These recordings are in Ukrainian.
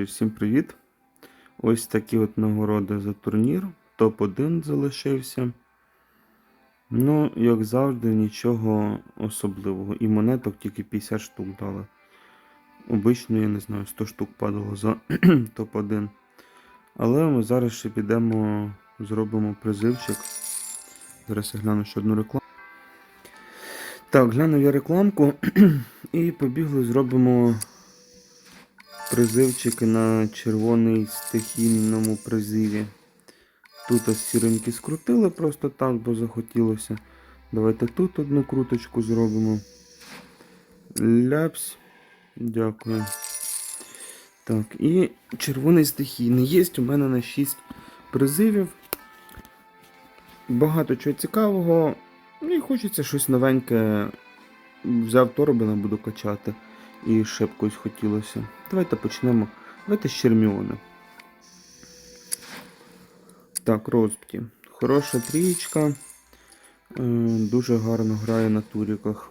Друзі, всім привіт! Ось такі от нагороди за турнір. Топ-1 залишився. Ну, як завжди, нічого особливого. І монеток тільки 50 штук дали. Обично, я не знаю, 100 штук падало за топ-1. Але ми зараз ще підемо, зробимо призивчик. Зараз я гляну ще одну рекламу. Так, глянув я рекламку і побігли, зробимо призивчики на червоний стихійному призиві. Тут ось сіренькі скрутили просто так, бо захотілося. Давайте тут одну круточку зробимо. Ляпсь. Дякую. Так, і червоний стихійний. Є у мене на 6 призивів. Багато чого цікавого. І хочеться щось новеньке. Взяв Торбина, буду качати. І когось хотілося. Давайте почнемо. Давайте з Черміона. Так, розбті. Хороша трієчка. Е, Дуже гарно грає на туріках.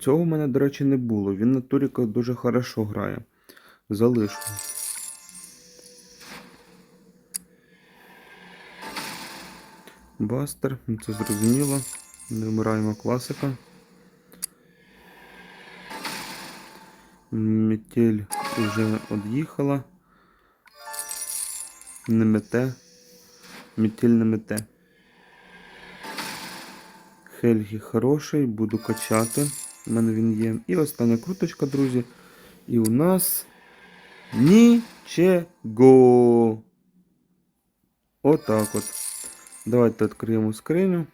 Цього в мене, до речі, не було. Він на туріках дуже хорошо грає. Залишу. Бастер, це зрозуміло. Не вмираємо класика. Метель вже од'їхала. Не мете. Метель не мете. Хельгі хороший, буду качати. У мене він є. І остання круточка, друзі. І у нас нічого. Отак от. Давайте відкриємо скриню.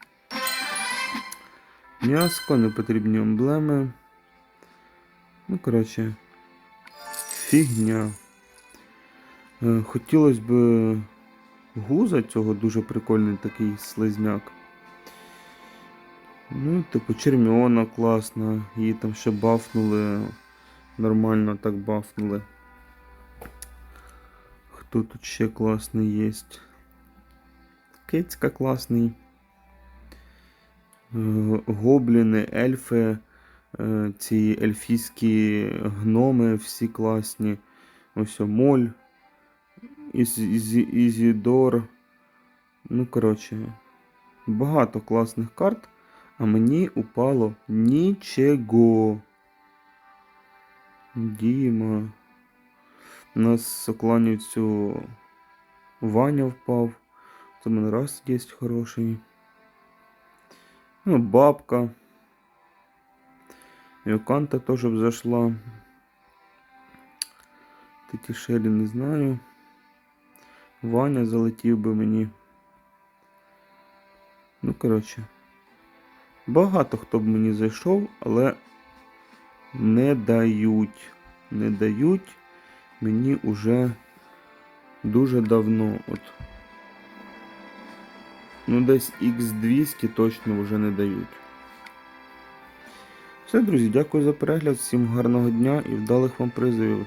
М'яско, не потрібні емблеми. Ну, коротше, фігня. Е, Хотілося б гуза цього дуже прикольний такий слизняк. Ну, типу, Черміона класна, її там ще бафнули. Нормально так бафнули. Хто тут ще класний є? Кицька класний. Е, Гобліни, ельфи, ці ельфійські гноми всі класні. Ось моль, Із, Із, Ізідор. Ну, коротше, багато класних карт, а мені упало нічого. Діма. У нас сокланівцю Ваня впав. Це мене раз є хороший. Ну, бабка. Йоканта теж взошла. Такі Шелі не знаю. Ваня залетів би мені. Ну, коротше. Багато хто б мені зайшов, але не дають. Не дають мені уже дуже давно. От. Ну, десь X200 точно вже не дають. Все, друзі, дякую за перегляд, всім гарного дня і вдалих вам призивів.